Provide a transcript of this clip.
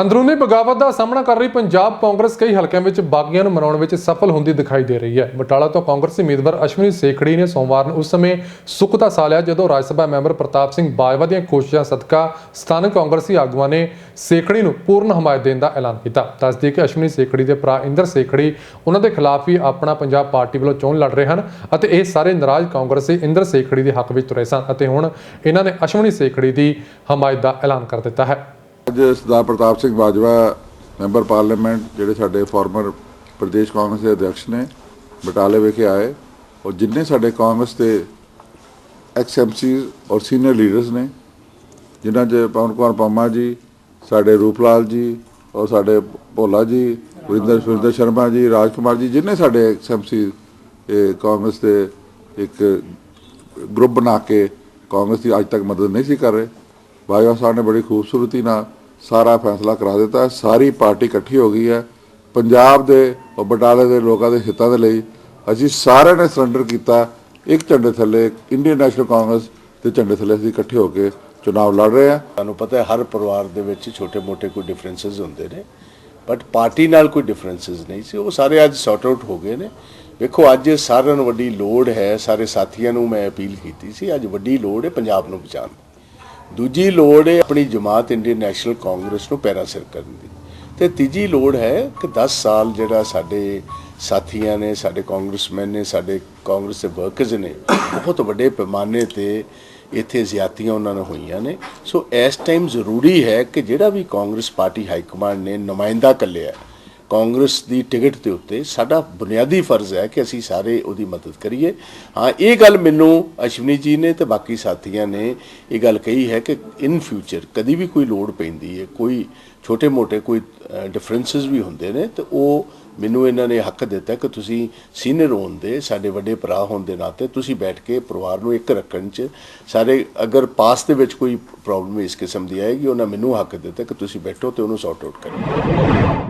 ਅੰਦਰੂਨੀ ਬਗਾਵਤ ਦਾ ਸਾਹਮਣਾ ਕਰ ਰਹੀ ਪੰਜਾਬ ਕਾਂਗਰਸ ਕਈ ਹਲਕਿਆਂ ਵਿੱਚ ਬਾਗੀਆਂ ਨੂੰ ਮਨਾਉਣ ਵਿੱਚ ਸਫਲ ਹੁੰਦੀ ਦਿਖਾਈ ਦੇ ਰਹੀ ਹੈ। ਬਟਾਲਾ ਤੋਂ ਕਾਂਗਰਸੀ ਉਮੀਦਵਾਰ ਅਸ਼ਵਨੀ ਸੇਖੜੀ ਨੇ ਸੋਮਵਾਰ ਨੂੰ ਉਸ ਸਮੇਂ ਸੁੱਖ ਦਾ ਸਾਹ ਲਿਆ ਜਦੋਂ ਰਾਜ ਸਭਾ ਮੈਂਬਰ ਪ੍ਰਤਾਪ ਸਿੰਘ ਬਾਜਵਾ ਦੀਆਂ ਕੋਸ਼ਿਸ਼ਾਂ ਸਦਕਾ ਸਥਾਨਕ ਕਾਂਗਰਸੀ ਆਗੂਆਂ ਨੇ ਸੇਖੜੀ ਨੂੰ ਪੂਰਨ ਹਮਾਇਤ ਦੇਣ ਦਾ ਐਲਾਨ ਕੀਤਾ। ਦੱਸਦੀ ਕਿ ਅਸ਼ਵਨੀ ਸੇਖੜੀ ਦੇ ਭਰਾ ਇੰਦਰ ਸੇਖੜੀ ਉਹਨਾਂ ਦੇ ਖਿਲਾਫ ਹੀ ਆਪਣਾ ਪੰਜਾਬ ਪਾਰਟੀ ਵੱਲੋਂ ਚੋਣ ਲੜ ਰਹੇ ਹਨ ਅਤੇ ਇਹ ਸਾਰੇ ਨਾਰਾਜ਼ ਕਾਂਗਰਸੀ ਇੰਦਰ ਸੇਖੜੀ ਦੇ ਹੱਕ ਵਿੱਚ ਤੁਰੇ ਸਨ ਅਤੇ ਹੁਣ ਇਹਨਾਂ ਨੇ ਅਸ਼ਵਨੀ ਸੇਖੜੀ ਦੀ ਹਮਾਇਤ ਦਾ ਐਲਾਨ ਕਰ ਦਿੱਤਾ ਹੈ। ਅੱਜ ਸਰਦਾਰ ਪ੍ਰਤਾਪ ਸਿੰਘ ਬਾਜਵਾ, ਮੈਂਬਰ ਪਾਰਲੀਮੈਂਟ, ਜਿਹੜੇ ਸਾਡੇ ਫਾਰਮਰ ਪ੍ਰਦੇਸ਼ ਕਾਂਗਰਸ ਦੇ ਅਧਿਕਸ਼ ਨੇ, ਬਟਾਲੇ ਵਿਖੇ ਆਏ। ਔਰ ਜਿੰਨੇ ਸਾਡੇ ਕਾਂਗਰਸ ਦੇ ਐਕਸ ਐਮਸੀਜ਼ ਔਰ ਸੀਨੀਅਰ ਲੀਡਰਸ ਨੇ, ਜਿਨ੍ਹਾਂ 'ਚ ਪਵਨ ਕੁਮਾਰ ਪੰਮਾ ਜੀ, ਸਾਡੇ ਰੂਪਲਾਲ ਜੀ ਔਰ ਸਾਡੇ ਭੋਲਾ ਜੀ, ਵਰਿੰਦਰ ਸੁਰਿੰਦਰ ਸ਼ਰਮਾ ਜੀ ਰਾਜ ਕੁਮਾਰ ਜੀ, ਜਿੰਨੇ ਸਾਡੇ ਐਕਸ ਐਮਸੀ ਕਾਂਗਰਸ ਦੇ ਇੱਕ ਗਰੁੱਪ ਬਣਾ ਕੇ ਕਾਂਗਰਸ ਦੀ ਅੱਜ ਤੱਕ ਮਦਦ ਨਹੀਂ ਸੀ ਕਰ ਰਹੇ। ਬਾਜਵਾ ਸਾਹਿਬ ਨੇ ਬੜੀ ਖੂਬਸੂਰਤੀ ਨਾਲ ਸਾਰਾ ਫੈਸਲਾ ਕਰਾ ਦਿੱਤਾ ਹੈ। ਸਾਰੀ ਪਾਰਟੀ ਇਕੱਠੀ ਹੋ ਗਈ ਹੈ। ਪੰਜਾਬ ਦੇ ਔਰ ਬਟਾਲੇ ਦੇ ਲੋਕਾਂ ਦੇ ਹਿੱਤਾਂ ਦੇ ਲਈ ਅਸੀਂ ਸਾਰਿਆਂ ਨੇ ਸਰੈਂਡਰ ਕੀਤਾ। ਇੱਕ ਝੰਡੇ ਥੱਲੇ ਇੰਡੀਅਨ ਨੈਸ਼ਨਲ ਕਾਂਗਰਸ ਦੇ ਝੰਡੇ ਥੱਲੇ ਅਸੀਂ ਇਕੱਠੇ ਹੋ ਕੇ ਚੁਣਾਵ ਲੜ ਰਹੇ ਹਾਂ। ਤੁਹਾਨੂੰ ਪਤਾ ਹੈ, ਹਰ ਪਰਿਵਾਰ ਦੇ ਵਿੱਚ ਛੋਟੇ-ਮੋਟੇ ਕੋਈ ਡਿਫਰੈਂਸਸ ਹੁੰਦੇ ਨੇ ਬਟ ਪਾਰਟੀ ਨਾਲ ਕੋਈ ਡਿਫਰੈਂਸਸ ਨਹੀਂ ਸੀ। ਉਹ ਸਾਰੇ ਅੱਜ ਸੌਟ ਆਊਟ ਹੋ ਗਏ ਨੇ। ਵੇਖੋ, ਅੱਜ ਸਾਰਿਆਂ ਨੂੰ ਵੱਡੀ ਲੋੜ ਹੈ, ਸਾਰੇ ਸਾਥੀਆਂ ਨੂੰ ਮੈਂ ਅਪੀਲ ਕੀਤੀ ਸੀ, ਅੱਜ ਵੱਡੀ ਲੋੜ ਹੈ ਪੰਜਾਬ ਨੂੰ ਬਚਾਉਣ ਦੀ। ਦੂਜੀ ਲੋੜ ਹੈ ਆਪਣੀ ਜਮਾਤ ਇੰਡੀਅਨ ਨੈਸ਼ਨਲ ਕਾਂਗਰਸ ਨੂੰ ਪੈਰਾ ਸਿਰ ਕਰਨ ਦੀ। ਤੇ ਤੀਜੀ ਲੋੜ ਹੈ ਕਿ 10 ਸਾਲ ਜਿਹੜਾ ਸਾਡੇ ਸਾਥੀਆਂ ਨੇ, ਸਾਡੇ ਕਾਂਗਰਸਮੈਨ ਨੇ, ਸਾਡੇ ਕਾਂਗਰਸ ਦੇ ਵਰਕਰਸ ਨੇ, ਬਹੁਤ ਵੱਡੇ ਪੈਮਾਨੇ ਤੇ ਇੱਥੇ ਜ਼ਿਆਤੀਆਂ ਉਹਨਾਂ ਨੂੰ ਹੋਈਆਂ ਨੇ। ਸੋ ਇਸ ਟਾਈਮ ਜ਼ਰੂਰੀ ਹੈ ਕਿ ਜਿਹੜਾ ਵੀ ਕਾਂਗਰਸ ਪਾਰਟੀ ਹਾਈ ਕਮਾਂਡ ਨੇ ਨੁਮਾਇੰਦਾ ਕੱਲਿਆ ਕਾਂਗਰਸ ਦੀ ਟਿਕਟ ਦੇ ਉੱਤੇ ਸਾਡਾ ਬੁਨਿਆਦੀ ਫਰਜ਼ ਹੈ ਕਿ ਅਸੀਂ ਸਾਰੇ ਉਹਦੀ ਮਦਦ ਕਰੀਏ। ਹਾਂ, ਇਹ ਗੱਲ ਮੈਨੂੰ ਅਸ਼ਵਨੀ ਜੀ ਨੇ ਤੇ ਬਾਕੀ ਸਾਥੀਆਂ ਨੇ ਇਹ ਗੱਲ ਕਹੀ ਹੈ ਕਿ ਇਨ ਫਿਊਚਰ ਕਦੀ ਵੀ ਕੋਈ ਲੋੜ ਪੈਂਦੀ ਹੈ, ਕੋਈ ਛੋਟੇ-ਮੋਟੇ ਕੋਈ ਡਿਫਰੈਂਸਸ ਵੀ ਹੁੰਦੇ ਨੇ, ਤੇ ਉਹ ਮੈਨੂੰ ਇਹਨਾਂ ਨੇ ਹੱਕ ਦਿੱਤਾ ਕਿ ਤੁਸੀਂ ਸੀਨੀਅਰ ਹੋਣ ਦੇ, ਸਾਡੇ ਵੱਡੇ ਭਰਾ ਹੋਣ ਦੇ ਨਾਤੇ ਤੁਸੀਂ ਬੈਠ ਕੇ ਪਰਿਵਾਰ ਨੂੰ ਇੱਕ ਰੱਖਣ ਚ ਸਾਰੇ ਅਗਰ ਪਾਸ ਦੇ ਵਿੱਚ ਕੋਈ ਪ੍ਰੋਬਲਮ ਇਸ ਕਿਸਮ ਦੀ ਆਏਗੀ, ਉਹਨਾਂ ਮੈਨੂੰ ਹੱਕ ਦਿੱਤਾ ਕਿ ਤੁਸੀਂ ਬੈਠੋ ਤੇ ਉਹਨੂੰ ਸੌਟ ਆਊਟ ਕਰੋ